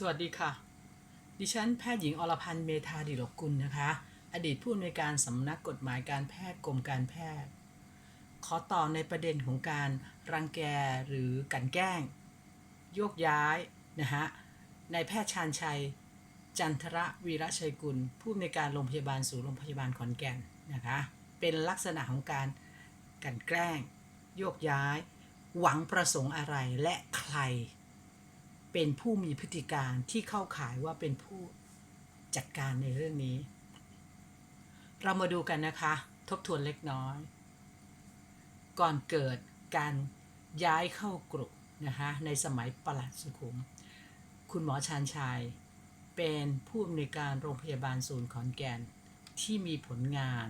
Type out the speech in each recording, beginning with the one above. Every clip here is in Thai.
สวัสดีค่ะ ดิฉันแพทย์หญิงอรพันธ์เมธาดิลกุลนะคะ อดีตผู้อำนวยการสำนักกฎหมายการแพทย์กรมการแพทย์ ขอต่อในประเด็นของการรังแกหรือกันแกล้ง โยกย้ายนะฮะนายแพทย์ชาญชัย จันทระวีระชัยกุล ผู้อำนวยการโรงพยาบาลศูนย์โรงพยาบาลขอนแก่นนะคะ เป็นลักษณะของการกันแกล้ง โยกย้าย หวังประสงค์อะไรและใคร เป็นผู้มีพฤติการที่เข้าข่ายว่าเป็นผู้จัดการในเรื่องนี้ เรามาดูกันนะคะ ทบทวนเล็กน้อย ก่อนเกิดการย้ายเข้ากรุนะคะในสมัยประหลัดสุขุม คุณหมอชาญชัย เป็นผู้อำนวยการโรงพยาบาลศูนย์ขอนแก่นที่มีผลงาน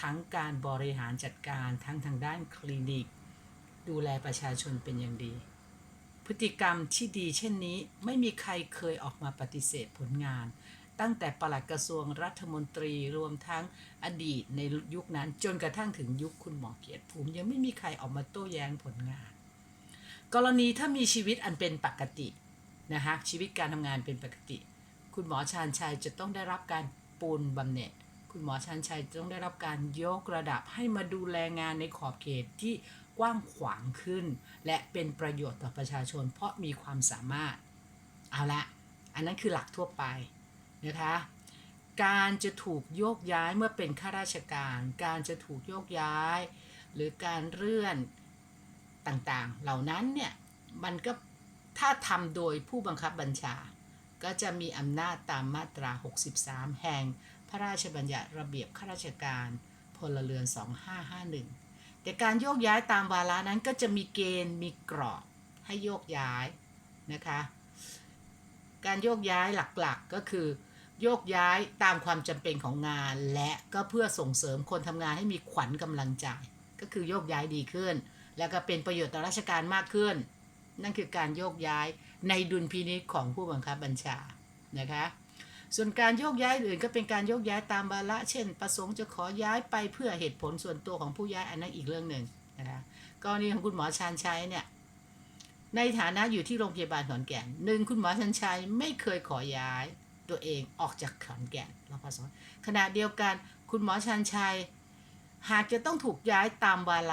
ทั้งการบริหารจัดการทั้งทางด้านคลินิก ดูแลประชาชนเป็นอย่างดี พฤติกรรมที่ดีเช่นนี้ไม่มีใครเคยออกมาปฏิเสธผลงาน ตั้งแต่ปลัดกระทรวงรัฐมนตรีรวมทั้งอดีตในยุคนั้นจนกระทั่งถึงยุคคุณหมอเกียรติภูมิ ยังไม่มีใครออกมาโต้แย้งผลงาน กรณีถ้ามีชีวิตอันเป็นปกตินะคะชีวิตการทำงานเป็นปกติ คุณหมอชาญชัยจะต้องได้รับการปูนบำเหน็จ คุณหมอชาญชัยต้องได้รับการยกระดับให้มาดูแลงานในขอบเขตที่กว้างขวางขึ้น และเป็นประโยชน์ต่อประชาชน เพราะมีความสามารถ เอาละ อันนั้นคือหลักทั่วไปนะคะ การจะถูกโยกย้ายเมื่อเป็นข้าราชการ การจะถูกโยกย้าย หรือการเลื่อนต่างๆ เหล่านั้นเนี่ยมันก็ถ้าทำโดยผู้บังคับบัญชา ก็จะมีอำนาจตามมาตรา 63 แห่ง พระราชบัญญัติระเบียบข้าราชการพลเรือน 2551 แต่การโยกย้ายตามวาระนั้นก็จะมีเกณฑ์มีกรอบให้โยกย้ายนะคะ การโยกย้ายหลักๆก็คือ โยกย้ายตามความจำเป็นของงาน และก็เพื่อส่งเสริมคนทำงานให้มีขวัญกำลังใจ ก็คือโยกย้ายดีขึ้น แล้วก็เป็นประโยชน์ต่อราชการมากขึ้น นั่นคือการโยกย้ายในดุลพินิจของผู้บังคับบัญชานะคะ ส่วนการโยกย้ายอื่นก็เป็นการโยกย้ายตามวาระเช่น ประสงค์จะขอย้ายไปเพื่อเหตุผลส่วนตัวของผู้ย้ายอันนั้นอีกเรื่องหนึ่งนะคะกรณีของคุณหมอชาญชัยเนี่ยในฐานะอยู่ที่โรงพยาบาลขอนแก่นหนึ่งคุณหมอชันชัยไม่เคยขอย้ายตัวเองออกจากขอนแก่นรพสขณะเดียวกันคุณหมอชันชัย หากจะต้องถูกย้ายตามวาระ